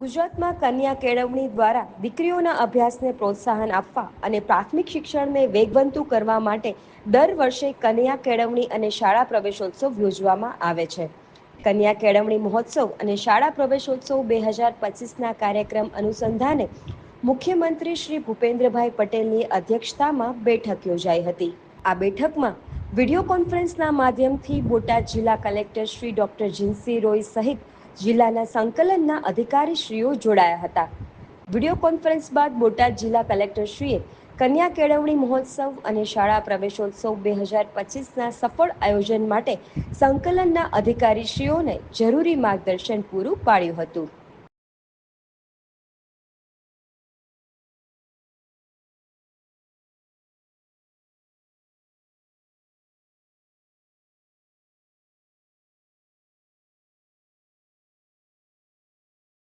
ગુજરાતમાં કન્યા કેળવણી દ્વારા દીકરીઓના અભ્યાસને પ્રોત્સાહન આપવા અને પ્રાથમિક શિક્ષણને વેગવંતુ કરવા માટે દર વર્ષે કન્યા કેળવણી અને શાળા પ્રવેશોત્સવ યોજવામાં આવે છે. કન્યા કેળવણી મહોત્સવ અને શાળા પ્રવેશોત્સવ બે હજાર પચીસના કાર્યક્રમ અનુસંધાને મુખ્યમંત્રી શ્રી ભૂપેન્દ્રભાઈ પટેલની અધ્યક્ષતામાં બેઠક યોજાઈ હતી. આ બેઠકમાં વીડિયો કોન્ફરન્સના માધ્યમથી બોટાદ જિલ્લા કલેક્ટર શ્રી ડોક્ટર જીન્સી રોય સહિત જિલ્લાના સંકલનના અધિકારીશ્રીઓ જોડાયા હતા. વીડિયો કોન્ફરન્સ બાદ બોટાદ જિલ્લા કલેક્ટરશ્રીએ કન્યા કેળવણી મહોત્સવ અને શાળા પ્રવેશોત્સવ બે હજાર પચીસના સફળ આયોજન માટે સંકલનના અધિકારીશ્રીઓને જરૂરી માર્ગદર્શન પૂરું પાડ્યું હતું.